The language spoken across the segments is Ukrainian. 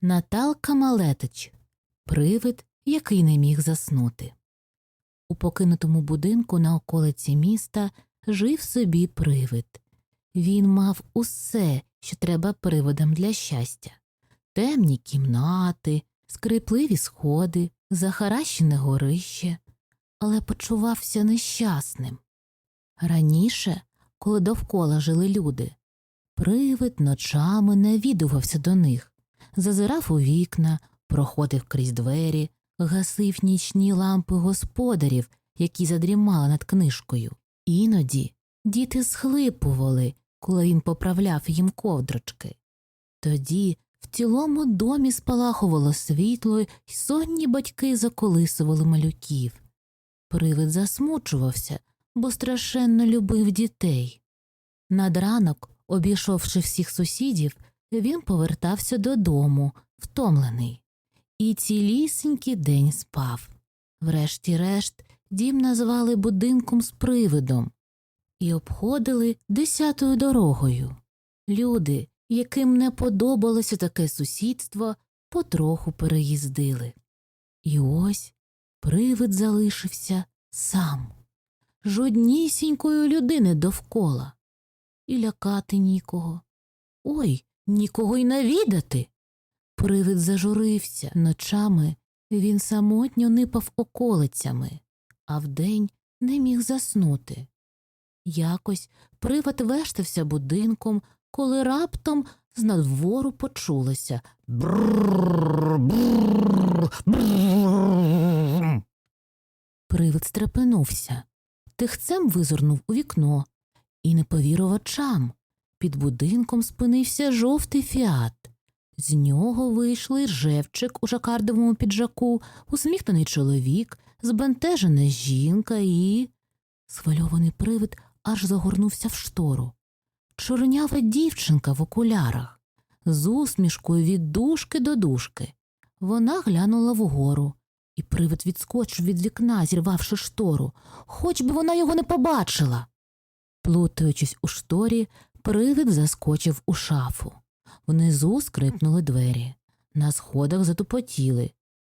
Наталка Малетич Привид, який не міг заснути. У покинутому будинку на околиці міста жив собі привид. Він мав усе, що треба приводам для щастя темні кімнати, скрипливі сходи, захаращене горище, але почувався нещасним. Раніше, коли довкола жили люди, привид ночами навідувався до них, зазирав у вікна, проходив крізь двері, гасив нічні лампи господарів, які задрімали над книжкою. Іноді діти схлипували, коли він поправляв їм ковдрочки. Тоді в цілому домі спалахувало світло, й сонні батьки заколисували малюків. Привид засмучувався, бо страшенно любив дітей. Над ранок, обійшовши всіх сусідів, він повертався додому, втомлений, і цілісінький день спав. Врешті-решт, дім назвали будинком з привидом і обходили десятою дорогою. Люди, яким не подобалося таке сусідство, потроху переїздили. І ось привид залишився сам, жоднісінької людини довкола, і лякати нікого. Ой, нікого й навідати. Привид зажурився ночами, він самотньо нипав околицями, а вдень не міг заснути. Якось привид вештався будинком, коли раптом з надвору почулося брррр. Привид стрепенувся, тихцем визирнув у вікно і не повірив очам. Під будинком спинився жовтий фіат. З нього вийшли ржевчик у жакардовому піджаку, усміхнений чоловік, збентежена жінка і. Схвильований привид аж загорнувся в штору. Чорнява дівчинка в окулярах, з усмішкою від дужки до дужки. Вона глянула вгору, і привид відскочив від вікна, зірвавши штору, хоч би вона його не побачила. Плутаючись у шторі, привид заскочив у шафу. Внизу скрипнули двері, на сходах затупотіли.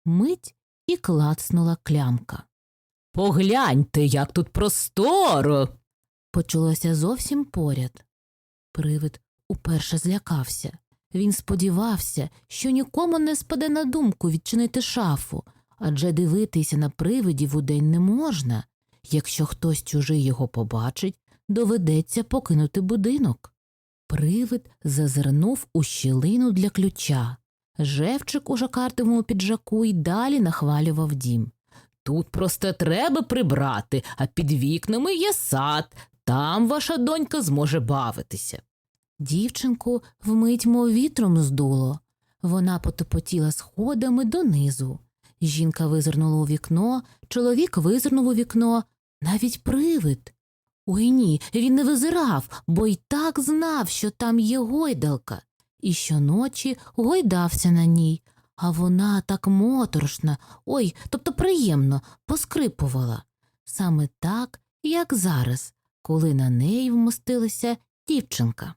Мить і клацнула клямка. Погляньте, як тут просторо. Почулося зовсім поряд. Привид уперше злякався. Він сподівався, що нікому не спаде на думку відчинити шафу, адже дивитися на привидів удень не можна. Якщо хтось чужий його побачить, доведеться покинути будинок. Привид зазирнув у щілину для ключа. Жевчик у жакартовому піджаку й далі нахвалював дім. Тут просто треба прибрати, а під вікнами є сад, там ваша донька зможе бавитися. Дівчинку вмить мов вітром здуло. Вона потопотіла сходами донизу. Жінка визирнула у вікно, чоловік визирнув у вікно, навіть привид. Ой ні, він не визирав, бо й так знав, що там є гойдалка, і щоночі гойдався на ній, а вона так моторошна, ой, тобто приємно, поскрипувала. Саме так, як зараз, коли на неї вмостилася дівчинка.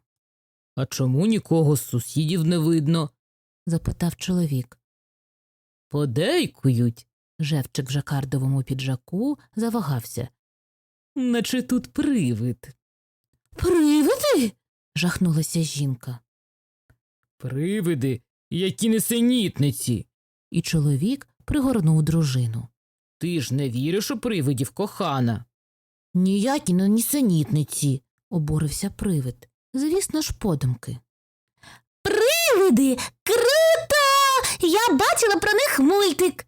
А чому нікого з сусідів не видно? запитав чоловік. Подейкують, Жевчик в жакардовому піджаку завагався. Наче тут привид. Привиди. жахнулася жінка. Привиди, які несенітниці. І чоловік пригорнув дружину. Ти ж не віриш у привидів, кохана. Ніякі не нісенітниці, обурився привид. Звісно ж, подумки. Привиди! Круто! Я бачила про них мультик.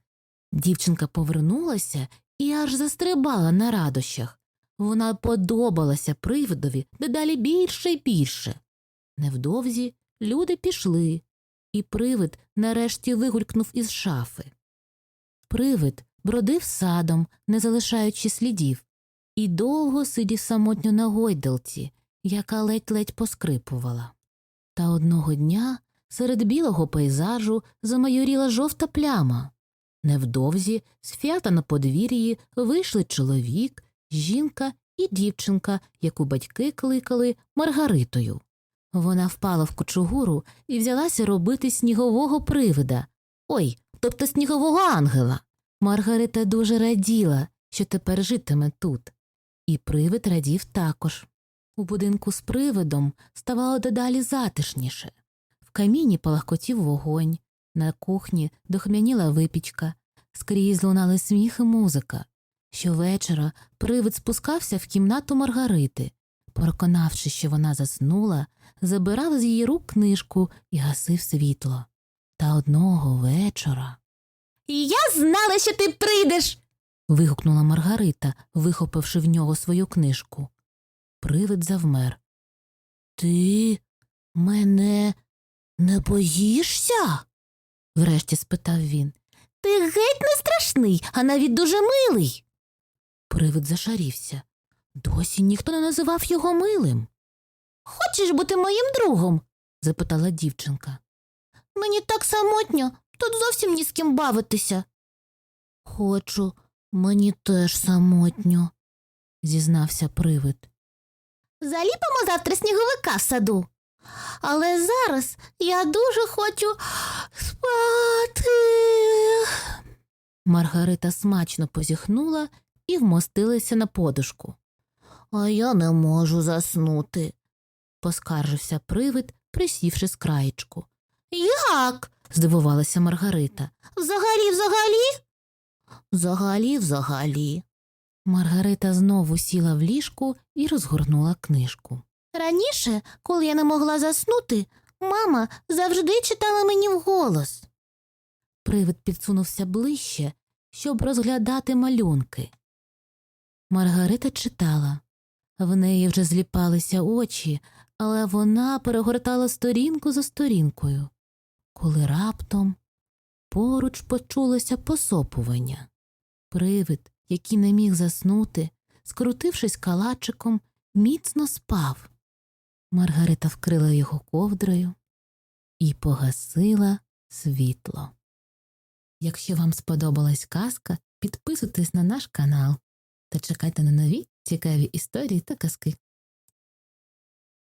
Дівчинка повернулася і аж застрибала на радощах. Вона подобалася привидові дедалі більше й більше. Невдовзі люди пішли, і привид нарешті вигулькнув із шафи. Привид бродив садом, не залишаючи слідів, і довго сидів самотньо на гойдалці, яка ледь-ледь поскрипувала. Та одного дня серед білого пейзажу замайоріла жовта пляма. Невдовзі з фіата на подвір'ї вийшли чоловік, жінка і дівчинка, яку батьки кликали Маргаритою. Вона впала в кучугуру і взялася робити снігового привида. Ой, тобто снігового ангела. Маргарита дуже раділа, що тепер житиме тут. І привид радів також. У будинку з привидом ставало дедалі затишніше. В каміні палахкотів вогонь, на кухні дохмяніла випічка, скрізь лунали сміх і музика. Щовечора привид спускався в кімнату Маргарити. Переконавши, що вона заснула, забирав з її рук книжку і гасив світло. Та одного вечора. Я знала, що ти прийдеш. вигукнула Маргарита, вихопивши в нього свою книжку. Привид завмер. Ти мене не боїшся? врешті спитав він. Ти геть не страшний, а навіть дуже милий. Привид зашарівся. Досі ніхто не називав його милим. Хочеш бути моїм другом? запитала дівчинка. Мені так самотньо, тут зовсім ні з ким бавитися. Хочу, мені теж самотньо, зізнався привид. Заліпимо завтра сніговика в саду. Але зараз я дуже хочу спати. Маргарита смачно позіхнула і вмостилася на подушку. А я не можу заснути, поскаржився привид, присівши з краєчку. Як? здивувалася Маргарита. Взагалі, взагалі? Взагалі, взагалі. Маргарита знову сіла в ліжку і розгорнула книжку. Раніше, коли я не могла заснути, мама завжди читала мені вголос. Привид підсунувся ближче, щоб розглядати малюнки. Маргарита читала. В неї вже зліпалися очі, але вона перегортала сторінку за сторінкою, коли раптом поруч почулося посопування. Привид, який не міг заснути, скрутившись калачиком, міцно спав. Маргарита вкрила його ковдрою і погасила світло. Якщо вам сподобалась казка, підписуйтесь на наш канал та чекайте на нові цікаві історії та казки.